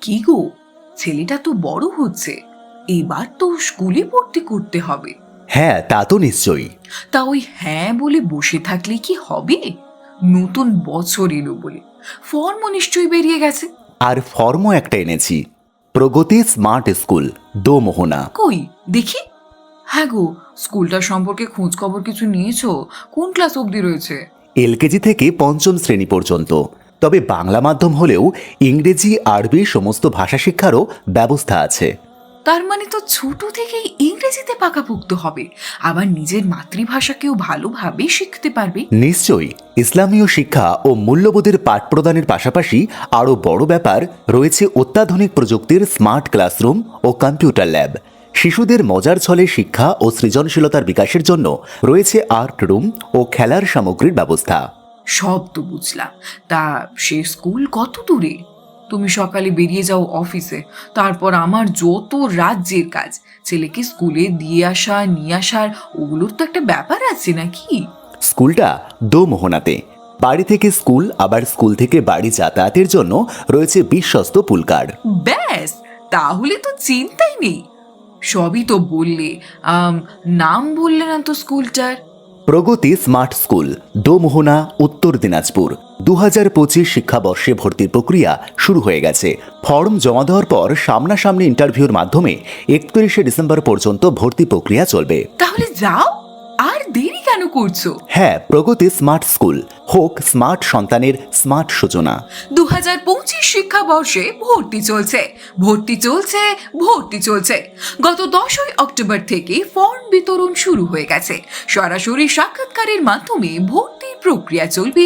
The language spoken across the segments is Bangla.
কি গো? ছেলেটা তো বড় হচ্ছে। এবার তো স্কুলে ভর্তি করতে হবে। হ্যাঁ তা তো নিশ্চয়ই। তা ওই হ্যাঁ বলে বসে থাকলে কি হবে? নতুন বছর এলো বলে। ফর্ম নিশ্চয়ই বেরিয়ে গেছে। আর ফর্মও একটা এনেছি। Pragati smart school Domohana. কই? দেখি। হ্যাঁ গো স্কুলটা সম্পর্কে খোঁজ খবর কিছু নিয়েছো? কোন ক্লাস অবধি রয়েছে? এলকেজি থেকে পঞ্চম শ্রেণি পর্যন্ত। তবে বাংলা মাধ্যম হলেও ইংরেজি আরবি সমস্ত ভাষা শিক্ষারও ব্যবস্থা আছে। তার মানে তো ছোট থেকেই ইংরেজিতে পাকাপোক্ত হবে। আবার নিজের মাতৃভাষাকেও ভালোভাবে শিখতে পারবে। নিশ্চয়ই ইসলামীয় শিক্ষা ও মূল্যবোধের পাঠ প্রদানের পাশাপাশি আরও বড় ব্যাপার রয়েছে অত্যাধুনিক প্রযুক্তির স্মার্ট ক্লাসরুম ও কম্পিউটার ল্যাব। শিশুদের মজার ছলে শিক্ষা ও সৃজনশীলতার বিকাশের জন্য রয়েছে আর্ট রুম ও খেলার সামগ্রীর ব্যবস্থা। সব তো বুঝলাম। তা সে স্কুল কত দূরে? তুমি সকালে বেরিয়ে যাও অফিসে তারপর আমার যত রাজ্যের কাজ ছেলেকে স্কুলে দিয়ে আসা নিয়ে আসার ওগুলোর তো একটা ব্যাপার আছে নাকি? স্কুলটা দোমোহনাতে। বাড়ি থেকে স্কুল আবার স্কুল থেকে বাড়ি যাতায়াতের জন্য রয়েছে বিশ্বস্ত পুলকার ব্যাস তাহলে তো চিন্তাই নেই। সবই তো বললে নাম বললে না তো স্কুলটার। প্রগতি স্মার্ট স্কুল, দোমোহনা, উত্তর দিনাজপুর। দু হাজার পঁচিশ শিক্ষাবর্ষে ভর্তির প্রক্রিয়া শুরু হয়ে গেছে। ফর্ম জমা দেওয়ার পর সামনাসামনি ইন্টারভিউর মাধ্যমে একত্রিশে ডিসেম্বর পর্যন্ত ভর্তি প্রক্রিয়া চলবে। তাহলে যাও। দেরি কেন করছ? হ্যাঁ প্রগতি স্মার্ট স্কুল। হোক স্মার্ট সন্তানের স্মার্ট সূচনা। দু হাজার পঁচিশ শিক্ষাবর্ষে ভর্তি চলছে। ভর্তি চলছে ভর্তি চলছে। গত দশই অক্টোবর থেকে ফর্ম বিতরণ শুরু হয়ে গেছে। সরাসরি সাক্ষাৎকারের মাধ্যমে ভর্তির প্রক্রিয়া চলবে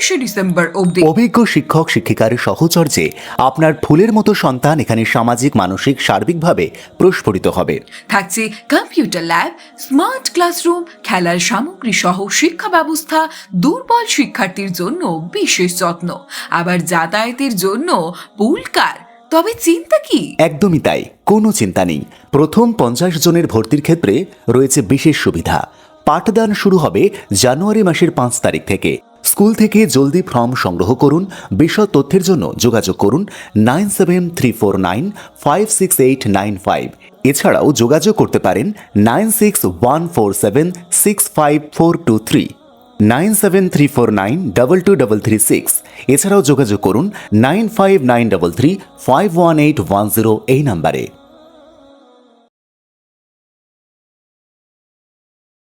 একত্রিশে ডিসেম্বর অবধি। অভিজ্ঞ শিক্ষক শিক্ষিকার সহচর্যে আপনার ফুলের মতো সন্তান এখানে সামাজিক মানসিক সার্বিকভাবে প্রস্ফুটিত হবে। থাকছে কম্পিউটার ল্যাব স্মার্ট ক্লাসরুম খেলার সামগ্রী সহ শিক্ষা ব্যবস্থা দুর্বল শিক্ষার্থীর জন্য বিশেষ যত্ন। আবার যাতায়াতের জন্য পুলকার তবে চিন্তা কি? একদমই তাই কোনো চিন্তা নেই। প্রথম পঞ্চাশ জনের ভর্তির ক্ষেত্রে রয়েছে বিশেষ সুবিধা। পাঠদান শুরু হবে জানুয়ারি মাসের পাঁচ তারিখ থেকে। স্কুল থেকে জলদি ফর্ম সংগ্রহ করুন, বিশদ তথ্যের জন্য যোগাযোগ করুন nine seven three four nine, five six eight nine five. এছাড়াও যোগাযোগ করতে পারেন nine six one four seven six five four two three. Nine seven three four nine double two double three six. এছাড়াও যোগাযোগ করুন nine five nine double three, five one eight one zero এই নাম্বারে।